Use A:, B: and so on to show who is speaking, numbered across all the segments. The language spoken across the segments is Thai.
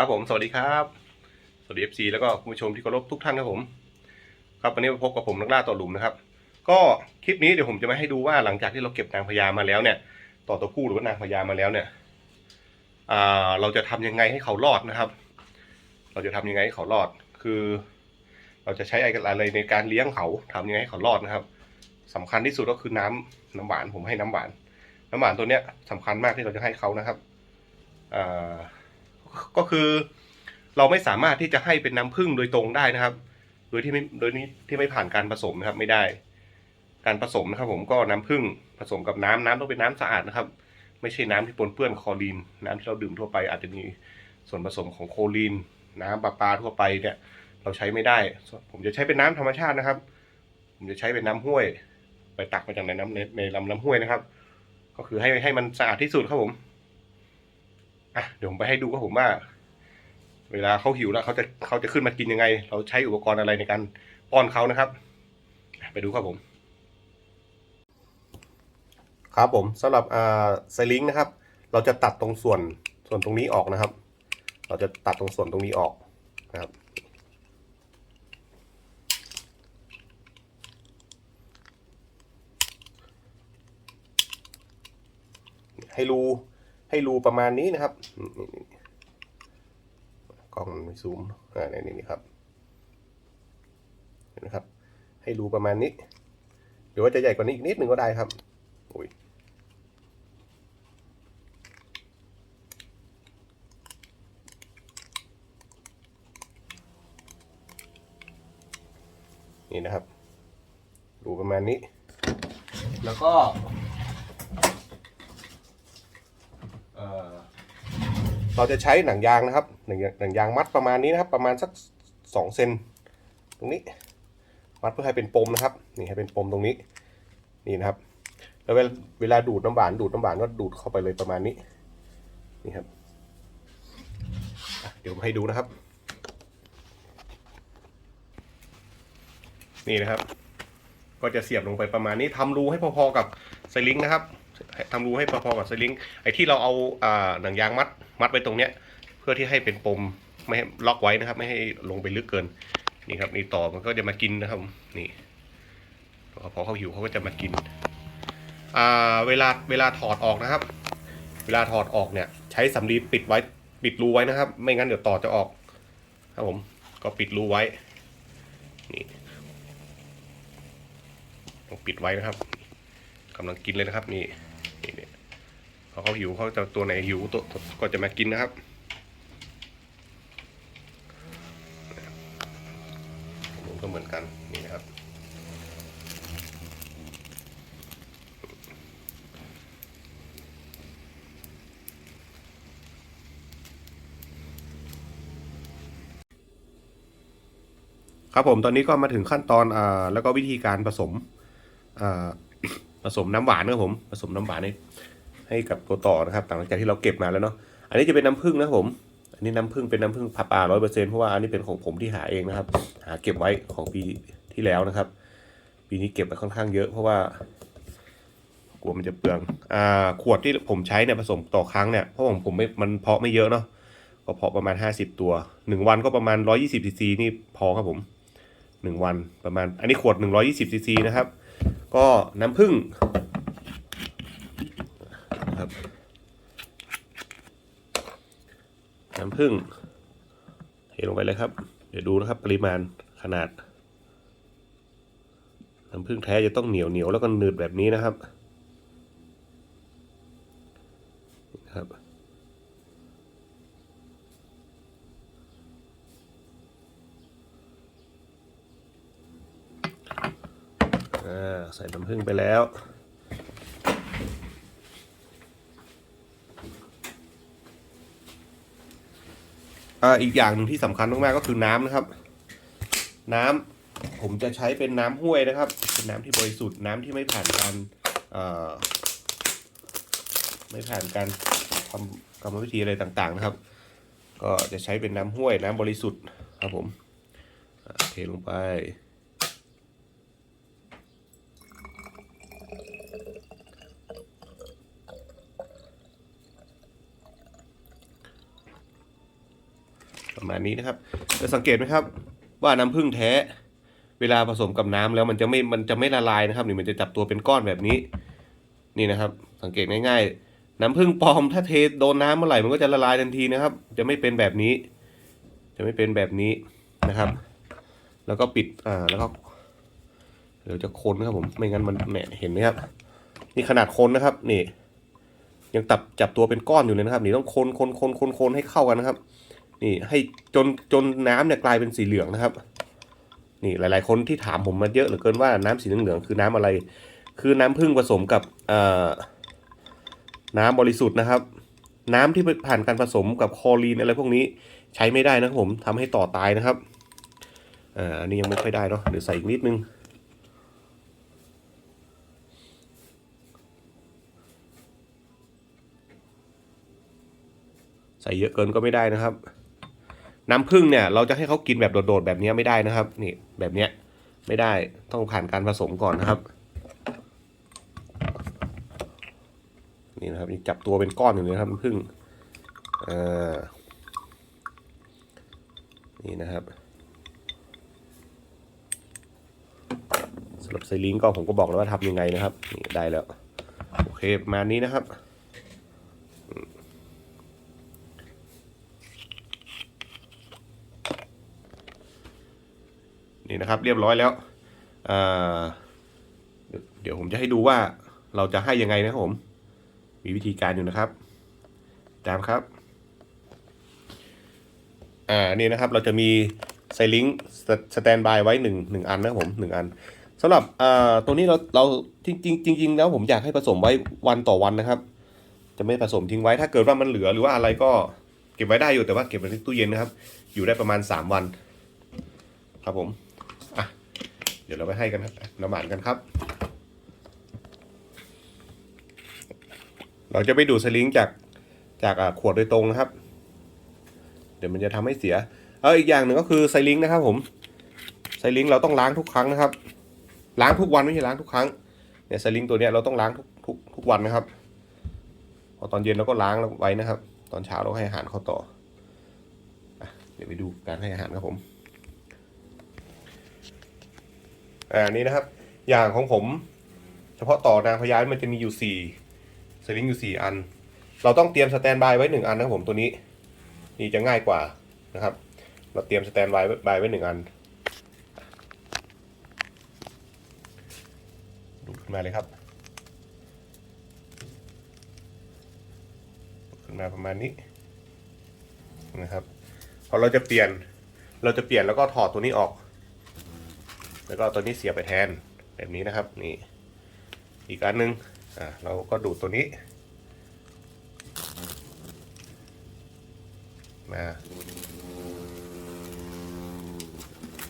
A: ครับผมสวัสดีครับ สวัสดี FC แล้วก็ผู้ชมที่เคารพทุกท่านครับผม ครับวันนี้มาพบกับผมนักล่าต่อหลุมนะครับ ก็คลิปนี้เดี๋ยวผมจะมาให้ดูว่าหลังจากที่เราเก็บนางพญามาแล้วเนี่ย ต่อตัวผู้หรือว่านางพญามาแล้วเนี่ยเราจะทำยังไงให้เขารอดนะครับ เราจะทำยังไงให้เขารอด คือ เราจะใช้อะไรในการเลี้ยงเขาทำยังไงให้เขารอดนะครับสำคัญที่สุดก็คือน้ำน้ำหวานผมให้น้ำหวาน น้ำหวานตัวเนี้ยสำคัญมากที่เราจะให้เขานะครับอ่า ก็คือ เราไม่สามารถที่จะให้เป็นน้ำผึ้งโดยตรงได้นะครับ โดยที่ไม่โดยนี้ที่ไม่ผ่านการผสมนะครับไม่ได้ การผสมนะครับ ผมก็น้ำผึ้งผสมกับน้ำน้ำต้องเป็นน้ำสะอาดนะครับ ไม่ใช่น้ำที่ปนเปื้อนคลอรีน น้ำที่เราดื่มทั่วไป อาจจะมีส่วนผสมของโคลีน น้ำประปาทั่วไปเนี่ย เราใช้ไม่ได้ ผมจะใช้เป็นน้ำธรรมชาตินะครับ ผมจะใช้เป็นน้ำห้วย ไปตักมาจากในน้ำในในลำน้ำห้วยนะครับ ก็คือให้ให้มันสะอาดที่สุดครับผม อะเดี๋ยวผมไปให้ดูครับผมว่า เวลาเขาหิวแล้วเขาจะเขาจะขึ้นมากินยังไง เราใช้อุปกรณ์อะไรในการป้อนเขานะครับ ไปดูครับผม ครับผมสำหรับอ่าไซลิงนะครับ เราจะตัดตรงส่วนส่วนตรงนี้ออกนะครับ เราจะตัดตรงส่วนตรงนี้ออกนะครับให้รู ให้รูประมาณนี้นะครับกล้องมันไม่ซูมอ่านี่นี่นี่ครับเห็นไหมครับ ให้รูประมาณนี้หรือว่าจะใหญ่กว่านี้อีกนิดหนึ่งก็ได้ครับอุ้ยนี่นะครับรูประมาณนี้ แล้วก็ เอ่อ เราจะใช้หนังยางนะครับหนังยางหนังยางมัดประมาณนี้นะครับ ประมาณสักสองเซนตรงนี้ มัดเพื่อให้เป็นปมนะครับ นี่ให้เป็นปมตรงนี้ นี่นะครับ แล้วเวลาดูดน้ำหวานดูดน้ำหวานก็ดูดเข้าไปเลยประมาณนี้ นี่ครับ เดี๋ยวให้ดูนะครับ นี่นะครับ ก็จะเสียบลงไปประมาณนี้ทำรูให้พอๆกับไซลิงนะครับ ทำรูให้พอๆกับสลิงไอ้ที่เราเอาหนังยางมัดมัดไว้ตรงเนี้ย เพื่อที่ให้เป็นปมไม่ให้ล็อกไว้นะครับ ไม่ให้ลงไปลึกเกินนี่ครับนี่ต่อมันก็จะมากินนะครับนี่พอเขาหิวเขาก็จะมากินเวลาเวลาถอดออกนะครับ เวลาถอดออกเนี่ย ใช้สำลีปิดไว้ปิดรูไว้นะครับ ไม่งั้นเดี๋ยวต่อจะออก ครับผมก็ปิดรูไว้นี่ต้องปิดไว้นะครับกำลังกินเลยนะครับนี่ เขาหิวเขาจะตัวไหนหิวตัวก็จะมากินนะครับผมก็เหมือนกันนี่นะครับ ครับผมตอนนี้ก็มาถึงขั้นตอนอ่าแล้วก็วิธีการผสมอ่าผสมน้ำหวานนะครับผมผสมน้ำหวานให้ ให้กับตัวต่อนะครับหลังจากที่เราเก็บมาแล้วเนาะอันนี้จะเป็นน้ำผึ้งนะผม อันนี้น้ำผึ้งเป็นน้ำผึ้งผัปาร้อยเปอร์เซ็นต์เพราะว่าอันนี้เป็นของผมที่หาเองนะครับ หาเก็บไว้ของปีที่แล้วนะครับ ปีนี้เก็บไปค่อนข้างเยอะเพราะว่ากลัวมันจะเปลืองอ่าขวดที่ผมใช้เนี่ยผสมต่อครั้งเนี่ยเพราะผมผมไม่มันเพาะไม่เยอะเนาะก็เพาะประมาณ 50 ตัว 1 วันก็ประมาณ 120ซีซีนี่พอครับผม 1 วันประมาณ อันนี้ขวด 120ซีซีนะครับ ก็น้ำผึ้งับน้ำผึ้งเทลงไปเลยครับ เดี๋ยวดูนะครับปริมาณขนาด น้ำผึ้งแท้จะต้องเหนียวเหนียวแล้วก็หนืดแบบนี้นะครับครับใส่น้ำผึ้งไปแล้ว อีกอย่างหนึ่งที่สำคัญมากๆก็คือน้ำนะครับ น้ำผมจะใช้เป็นน้ำห้วยนะครับ เป็นน้ำที่บริสุทธิ์น้ำที่ไม่ผ่านการไม่ผ่านการทำกรรมวิธีอะไรต่างๆนะครับ ก็จะใช้เป็นน้ำห้วยน้ำบริสุทธิ์ครับผมเทลงไป อ ประ มาณนี้นะครับจะสังเกตไหมครับ ว่าน้ำผึ้งแท้ เวลาผสมกับน้ำแล้วมันจะไม่มันจะไม่ละลายนะครับนี่มันจะจับตัวเป็นก้อนแบบนี้ นี่นะครับ สังเกตง่าย ๆ น้ำผึ้งปลอมถ้าเทโดนน้ำเมื่อไหร่มันก็จะละลายทันทีนะครับ จะไม่เป็นแบบนี้ จะไม่เป็นแบบนี้นะครับ แล้วก็ปิดอ่าแล้วก็เดี๋ยวจะคนนครับผมไม่งั้นมันเนี่ยเห็นไหมครับนี่ขนาดคนนะครับนี่ยังตับจับตัวเป็นก้อนอยู่เลยนะครับ นี่ต้องคนคนคนคนคนให้เข้ากันนะครับ นี่ให้จนจนน้ำเนี่ยกลายเป็นสีเหลืองนะครับ นี่หลาย ๆ คนที่ถามผมมาเยอะเหลือเกินว่าน้ำสีเหลืองๆคือน้ำอะไร คือน้ำผึ้งผสมกับน้ำบริสุทธิ์นะครับ น้ำที่ผ่านการผสมกับคอรีนอะไรพวกนี้ใช้ไม่ได้นะครับผมทำให้ต่อตายนะครับอ่าอันนี้ยังไม่ค่อยได้เนาะเดี๋ยวใส่อีกนิดนึงใส่เยอะเกินก็ไม่ได้นะครับ น้ำผึ้งเนี่ยเราจะให้เขากินแบบโดดๆแบบนี้ไม่ได้นะครับ นี่แบบเนี้ยไม่ได้ต้องผ่านการผสมก่อนนะครับ นี่นะครับจับตัวเป็นก้อนอยู่เลยครับน้ำผึ้งอ่านี่นะครับสำหรับไซลิงก์ก็ผมก็บอกแล้วว่าทำยังไงนะครับ นี่ได้แล้ว โอเคประมาณนี้นะครับ นี่นะครับเรียบร้อยแล้วเดี๋ยวผมจะให้ดูว่าเราจะให้ยังไงนะครับผม มีวิธีการอยู่นะครับ ตามครับ อ่านี่นะครับเราจะมีไซลิงสแตนบายไว้หนึ่งหนึ่งอันนะครับผมหนึ่งอันสำหรับอ่าตัวนี้เราเราจริงจริงจริงแล้วผมอยากให้ผสมไว้วันต่อวันนะครับ จะไม่ผสมทิ้งไว้ถ้าเกิดว่ามันเหลือหรือว่าอะไรก็เก็บไว้ได้อยู่แต่ว่าเก็บไว้ในตู้เย็นนะครับ อยู่ได้ประมาณ 3 วัน ครับผม เดี๋ยวเราไปให้กันครับน้ำหวานกันครับ เราจะไปดูดสลิงจากจากขวดโดยตรงนะครับ เดี๋ยวมันจะทำให้เสีย เอออีกอย่างหนึ่งก็คือไซลิงนะครับ ผมไซลิงเราต้องล้างทุกครั้งนะครับ ล้างทุกวันไม่ใช่ล้างทุกครั้งเนี่ยไซลิงตัวเนี้ยเราต้องล้างทุกทุกทุกวันนะครับ พอตอนเย็นเราก็ล้างไว้นะครับ ตอนเช้าเราให้อาหารเขาต่ออเดี๋ยวไปดูการให้อาหารครับผม อ่านี่นะครับ อย่างของผม เฉพาะต่อนางพญามันจะมีอยู่สี่สลิงอยู่สี่อัน เราต้องเตรียมสแตนบายไว้หนึ่งอันนะครับผมตัวนี้ นี่จะง่ายกว่านะครับ เราเตรียมสแตนบายบายไว้หนึ่งอันดูขึ้นมาเลยครับขึ้นมาประมาณนี้นะครับพอเราจะเปลี่ยนเราจะเปลี่ยนแล้วก็ถอดตัวนี้ออก แล้วก็ตัวนี้เสียบไปแทนแบบนี้นะครับนี่อีกอันหนึงอ่าเราก็ดูดตัวนี้มา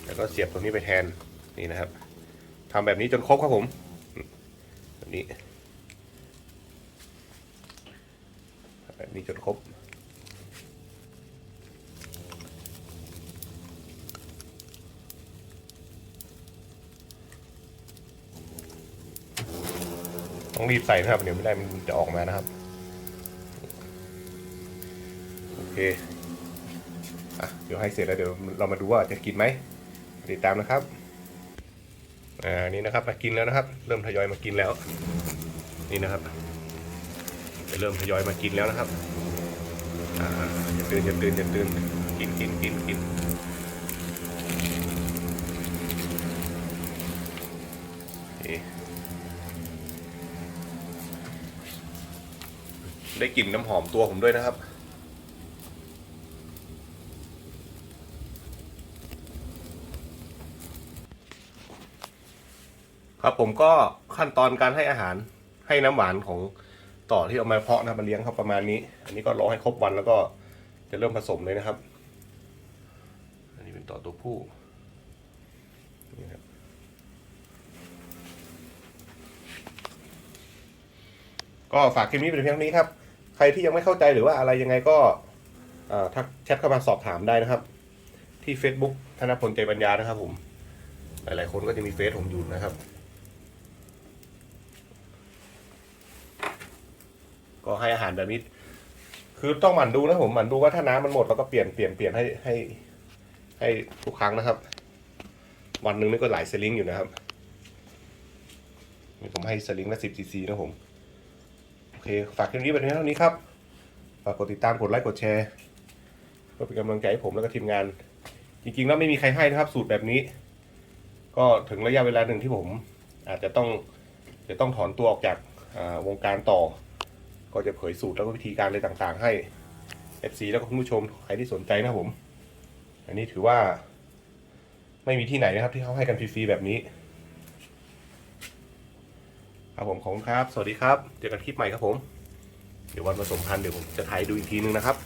A: แล้วก็เสียบตรงนี้ไปแทนนี่นะครับทำแบบนี้จนครบครับผมแบบนี้แบบนี้จนครบ รีบใส่นะครับ เดี๋ยวไม่ได้มันจะออกมานะครับ โอเคอะเดี๋ยวให้เสร็จแล้วเดี๋ยวเรามาดูว่าจะกินไหมติดตามนะครับอ่านี่นะครับมากินแล้วนะครับ เริ่มทยอยมากินแล้ว นี่นะครับจะเริ่มทยอยมากินแล้วนะครับอ่าอย่าตื่นอย่าตื่นอย่าตื่นกินกินกินกินโอเค ได้กลิ่นน้ำหอมตัวผมด้วยนะครับ ครับผมก็ขั้นตอนการให้อาหารให้น้ำหวานของต่อที่เอามาเพาะนะมาเลี้ยงเขาประมาณนี้ อันนี้ก็รอให้ครบวันแล้วก็จะเริ่มผสมเลยนะครับ อันนี้เป็นต่อตัวผู้นี่ครับ ก็ฝากคลิปนี้เป็นเพียงนี้ครับ ใครที่ยังไม่เข้าใจหรือว่าอะไรยังไงก็ทักแชทเข้ามาสอบถามได้นะครับ ที่ Facebook ธนพลใจปัญญานะครับ ผม หลาย ๆ คนก็จะมีเฟซผมอยู่นะครับ ก็ให้อาหารแบบนี้คือต้องหมั่นดูนะผมหมั่นดูว่าถ้าน้ำมันหมดเราก็เปลี่ยนเปลี่ยนเปลี่ยนให้ให้ ให้ทุกครั้งนะครับ วันหนึ่งนี่ก็หลายสลิงอยู่นะครับนี่ผมให้สลิงละสิบซีซีนะผม ฝากคลิปนี้ไปเพียงเท่านี้ครับ ฝากกดติดตาม กดไลค์ กดแชร์เพื่อเป็นกำลังใจให้ผมแล้วก็ทีมงาน จริงๆ แล้วไม่มีใครให้นะครับ สูตรแบบนี้ ก็ถึงระยะเวลาหนึ่งที่ผม อาจจะต้องจะต้องถอนตัวออกจากวงการต่อ ก็จะเผยสูตรแล้วก็วิธีการอะไรต่างๆ ให้ FC แล้วก็คุณผู้ชมใครที่สนใจนะผม อันนี้ถือว่า ไม่มีที่ไหนนะครับที่เขาให้กันฟรีๆแบบนี้ ครับผมขอบคุณครับ สวัสดีครับ เจอกันคลิปใหม่ครับผม เดี๋ยววันผสมพันธุ์เดี๋ยวผมจะถ่ายดูอีกทีนึงนะครับ